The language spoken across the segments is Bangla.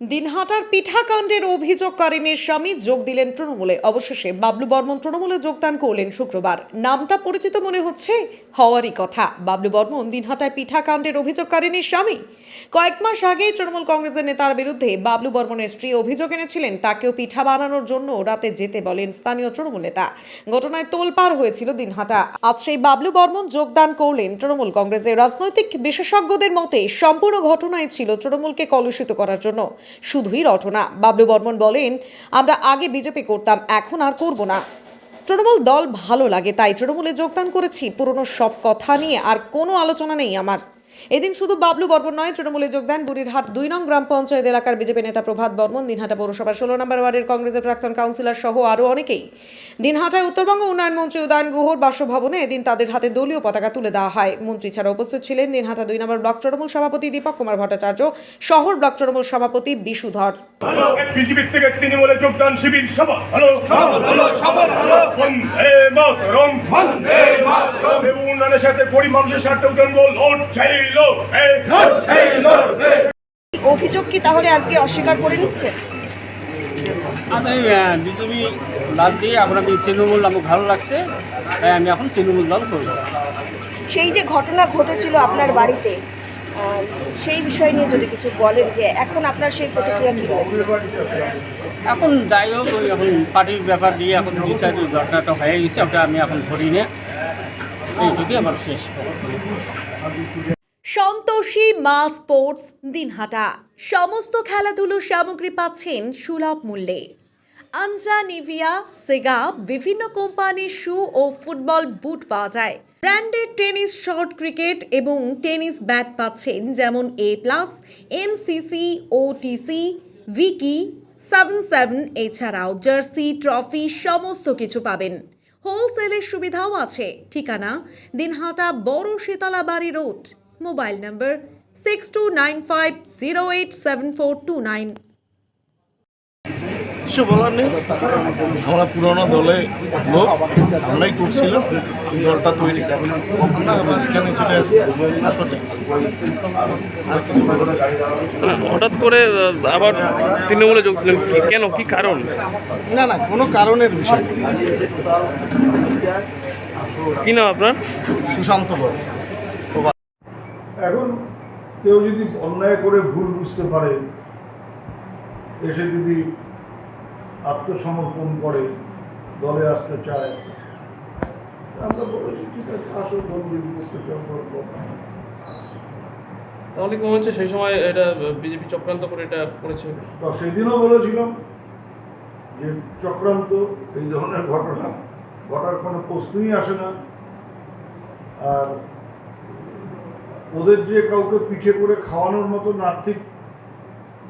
দিনহাটার পিঠাকাণ্ডের অভিযোগকারিনীর স্বামী, যোগ দিলেন তৃণমূলে। অবশেষে বাবলু বর্মন তৃণমূলে যোগদান করলেন শুক্রবার। নামটা পরিচিত মনে হচ্ছে? হওয়ারই কথা। বাবলু বর্মন দিনহাটায় পিঠাকাণ্ডের অভিযোগকারিনীর স্বামী। কয়েক মাস আগে তৃণমূল কংগ্রেসের নেতার বিরুদ্ধে বাবলু বর্মনের স্ত্রী অভিযোগ এনেছিলেন, তাকেও পিঠা বানানোর জন্য রাতে যেতে বলেন স্থানীয় তৃণমূল নেতা। ঘটনায় তোলপাড় হয়েছিল দিনহাটা। আজ সেই বাবলু বর্মন যোগদান করলেন তৃণমূল কংগ্রেসের রাজনৈতিক বিশেষজ্ঞদের মতে সম্পূর্ণ ঘটনায় ছিল তৃণমূলকে কলুষিত করার জন্য। শুধুই রটনা। বাবলু বর্মন বলেন, আমরা আগে বিজেপি করতাম, এখন আর করব না। তৃণমূল দল ভালো লাগে, তাই তৃণমূলে যোগদান করেছি। পুরনো সব কথা নিয়ে আর কোনো আলোচনা নেই আমার। এদিন শুধু বাবলু বর্মন নয়, তৃণমূলে যোগদান বুড়িরহাট দুই নং গ্রাম পঞ্চায়েত এলাকার বিজেপি নেতা প্রভাত বর্মন দিনহাটা পৌরসভার ষোলো নম্বর ওয়ার্ডের কংগ্রেসের প্রাক্তন কাউন্সিলর সহ আরও অনেকেই। দিনহাটায় উত্তরবঙ্গ উন্নয়ন মন্ত্রী উদয়ন গুহর বাসভবনে এদিন তাদের হাতে দলীয় পতাকা তুলে দেওয়া হয়। মন্ত্রী ছাড়া উপস্থিত ছিলেন দিনহাটা দুই নম্বর ব্লক তৃণমূল সভাপতি দীপক কুমার ভট্টাচার্য, শহর ব্লক তৃণমূল সভাপতি বিশুধর। থেকে যোগদান শিবির সভা। উন্নয়নের সাথে গরিব মানুষের স্বার্থে উদ্যান লর্ড চাইল লর্ড চাইল অভিযোগ কি তাহলে আজকে অস্বীকার করে নিচ্ছে? আমি বিজেপি বাদ দিয়ে এখন আমি তৃণমূল আমাকে ভালো লাগছে তাই আমি এখন তৃণমূল দল করব। সেই যে ঘটনা ঘটেছিল আপনার বাড়িতে সেই বিষয় নিয়ে যদি কিছু বলেন যে এখন আপনার সেই প্রতিক্রিয়া কি রয়েছে? এখন যাই হোক ওই এখন পার্টির ব্যাপার দিয়ে এখন ডিসাইড ঘটনাটা হয়ে গেছে ওটা আমি এখন ধরি না। সন্তোষী মা স্পোর্টস, দিনহাটা। সমস্ত খেলাধুলোর সামগ্রী পাচ্ছেন সুলভ মূল্যে। আনজা, নিভিয়া, সেগা, বিভিন্ন কোম্পানির শু ও ফুটবল বুট পাওয়া যায়। ব্র্যান্ডেড টেনিস, শর্ট ক্রিকেট এবং টেনিস ব্যাট পাচ্ছেন যেমন A plus, MCC, OTC, Vicky, seven seven, এছাড়াও জার্সি, ট্রফি, সমস্ত কিছু পাবেন। হোলসেলের সুবিধাও আছে। ঠিকানা দিনহাটা বড় শীতলা বাড়ি road. Mobile number six two nine five zero eight seven four two nine কিছু বলার নেই। আমরা পুরোনো দলে লোক আমরাই করছিলাম দলটা তৈরি। আমরা আবার এখানে চলে। হঠাৎ করে আবার তৃণমূলে যোগ দিলেন। কেন? কি কারণ? না না কোনো কারণের বিষয় কি নাম আপনার? সুশান্ত এখন কেউ যদি অন্যায় করে ভুল বুঝতে পারে এসে যদি আত্মসমর্পণ করে দলে আসতে চায়। আমরা বলেছি ঠিক আছে আসো দল করতে। তাহলে কি মনে হচ্ছে সেই সময় এটা বিজেপি চক্রান্ত করে এটা করেছে? তো সেদিনও বলেছিলাম যে চক্রান্ত এই ধরনের ঘটনা ঘটার কোনো প্রশ্নই আসে না। আর ওদের যে কাউকে পিঠে করে খাওয়ানোর মতন আর্থিক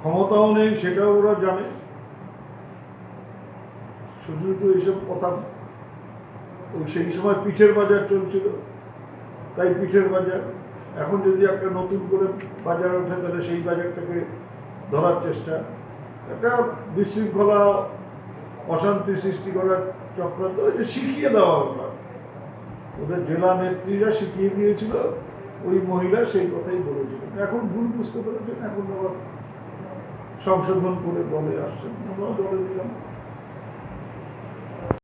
ক্ষমতাও নেই সেটাও ওরা জানে। শুধু তো এইসব কথা সেই সময় পিঠের বাজার চলছিল। তাই পিঠের বাজার, এখন যদি একটা নতুন করে বাজার ওঠে, তাহলে সেই বাজারটাকে ধরার চেষ্টা। একটা বিশৃঙ্খলা, অশান্তি সৃষ্টি করার চক্রান্ত এটা শিখিয়ে দেওয়া ব্যাপার ওদের জেলা নেত্রীরা শিখিয়ে দিয়েছিল, ওই মহিলা সেই কথাই বলেছিলেন এখন ভুল বুঝতে পেরেছেন, এখন আবার সংশোধন করে দলে আসছেন। আমরাও দলে দিলাম।